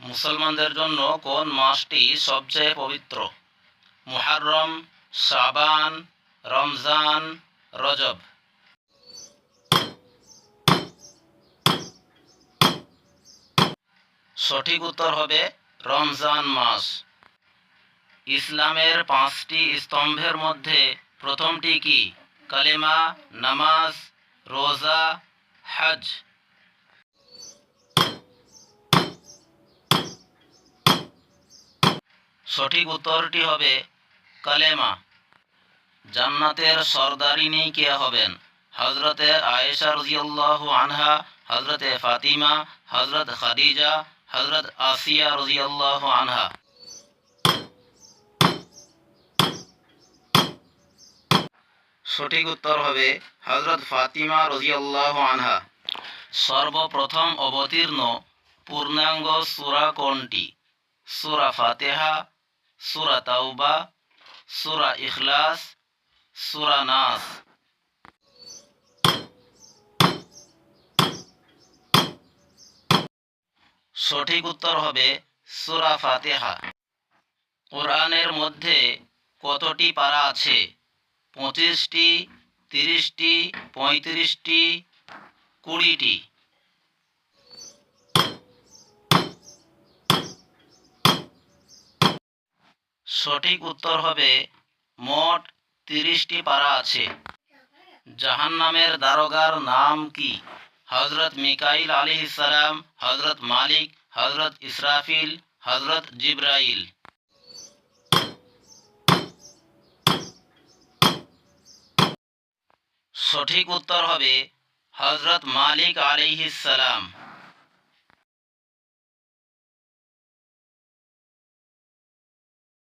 মুসলমানদের জন্য কোন মাসটি সবচেয়ে পবিত্র? মুহাররম, শাবান, রমজান, রজব। সঠিক উত্তর হবে রমজান মাস। ইসলামের পাঁচটি স্তম্ভের মধ্যে প্রথমটি কি? কালেমা, নামাজ, রোজা হজ সঠিক উত্তরটি হবে কালেমা। জান্নাতের সর্দারিনী কে হবেন? হজরতে আয়েশা রাজিয়াল্লাহু আনহা হজরতে ফাতিমা হজরত খাদিজা হজরত আসিয়া রাজিয়াল্লাহু আনহা। সঠিক উত্তর হবে হজরত ফাতিমা রাজিয়াল্লাহু আনহা। সর্বপ্রথম অবতীর্ণ পূর্ণাঙ্গ সুরা কোনটি? সুরা ফাতিহা সূরা তাওবা, সুরা ইখলাস, সুরা নাস। সঠিক উত্তর হবে সুরা ফাতেহা। কোরআনের মধ্যে কতটি পারা আছে? পঁচিশটি, তিরিশটি, পঁয়ত্রিশটি, কুড়িটি। সঠিক উত্তর হবে মোট তিরিশটি পারা আছে। জাহান্নামের দারোগার নাম কি? হজরত মিকাইল আলী ইসালাম হজরত মালিক হজরত ইসরাফিল হজরত জিব্রাইল। সঠিক উত্তর হবে হজরত মালিক আলিহিসালাম